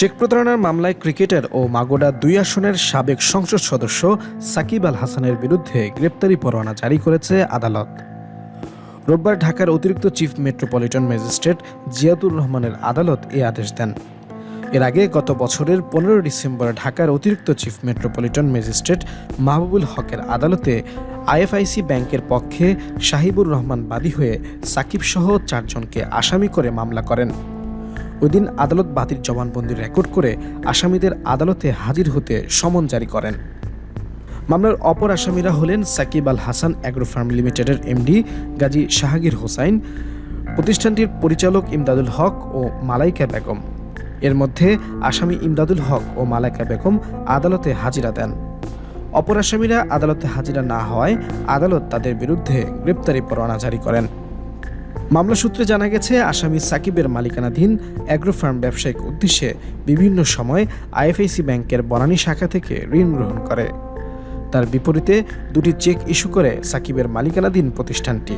Check প্রতারণার মামলায় cricketer ও মাগোডা দুই আসনের সাবেক সংসদ সদস্য সাকিব আল হাসানের বিরুদ্ধে গ্রেপ্তারি পরোয়ানা জারি করেছে আদালত। রোববার ঢাকার অতিরিক্ত চিফ মেট্রোপলিটন ম্যাজিস্ট্রেট জিয়াদুর রহমানের আদালত এ আদেশ দেন। এর আগে গত বছরের পনেরো ডিসেম্বর ঢাকার অতিরিক্ত চিফ মেট্রোপলিটন ম্যাজিস্ট্রেট মাহবুবুল হকের আদালতে আইএফআইসি ব্যাংকের পক্ষে শাহিবুর রহমান বাদী হয়ে সাকিব সহ চারজনকে আসামি করে মামলা করেন। ওই দিন আদালত বাতিল জবানবন্দি রেকর্ড করে আসামিদের আদালতে হাজির হতে সমন জারি করেন। মামলার অপর আসামিরা হলেন সাকিব আল হাসান অ্যাগ্রো ফার্ম লিমিটেডের এমডি গাজী শাহাগীর হোসাইন, প্রতিষ্ঠানটির পরিচালক ইমদাদুল হক ও মালাইকা বেগম। এর মধ্যে আসামি ইমদাদুল হক ও মালাইকা বেগম আদালতে হাজিরা দেন। অপর আসামিরা আদালতে হাজিরা না হওয়ায় আদালত তাদের বিরুদ্ধে গ্রেপ্তারি পরোয়ানা জারি করেন। মামলা সূত্রে জানা গেছে, আসামি সাকিবের মালিকানাধীন অ্যাগ্রো ফার্ম ব্যবসায়িক উদ্দেশ্যে বিভিন্ন সময় আইএফআইসি ব্যাংকের বনানী শাখা থেকে ঋণ গ্রহণ করে। তার বিপরীতে দুটি চেক ইস্যু করে সাকিবের মালিকানাধীন প্রতিষ্ঠানটি।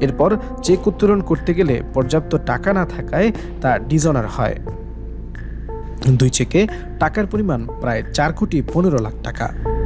এরপর চেক উত্তোলন করতে গেলে পর্যাপ্ত টাকা না থাকায় তা ডিজনার হয়। দুই চেকে টাকার পরিমাণ প্রায় চার কোটি পনেরো লাখ টাকা।